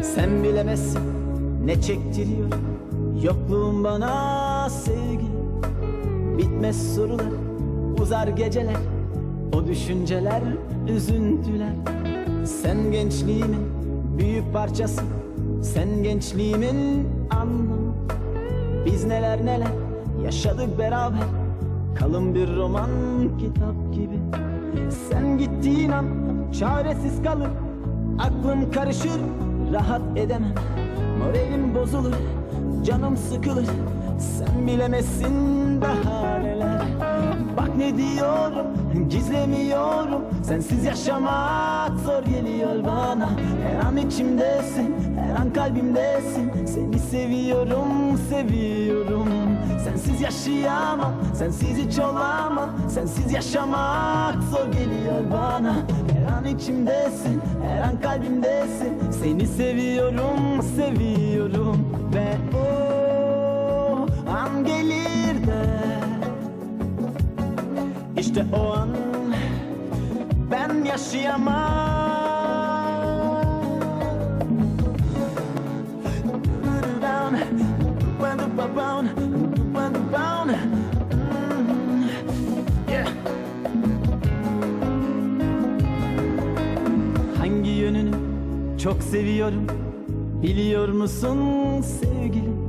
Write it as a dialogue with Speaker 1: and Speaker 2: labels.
Speaker 1: bilemezsin ne çektiriyor. Yokluğun bana sevgi. Bitmez sorular uzar geceler. O düşünceler üzüntüler. Sen gençliğimin büyük parçası. Sen gençliğimin anlamı. Biz neler neler yaşadık beraber. Kalın bir roman kitap gibi. Sen gittiğin an çaresiz kalır. Aklım karışır rahat edemem. Moralim bozulur canım sıkılır. Sen bilemezsin daha neler. Bak ne diyorum gizlemiyorum. Sensiz yaşamak zor geliyor bana. Her an içimdesin her an kalbimdesin. Seni seviyorum seviyorum. Sensiz yaşayamam sensiz hiç olamam. Sensiz yaşamak zor geliyor bana an içimdesin her an kalbimdesin Seni seviyorum seviyorum Ve o an gelir de işte o an ben yaşayamam Yeah. Çok seviyorum. Biliyor musun sevgilim?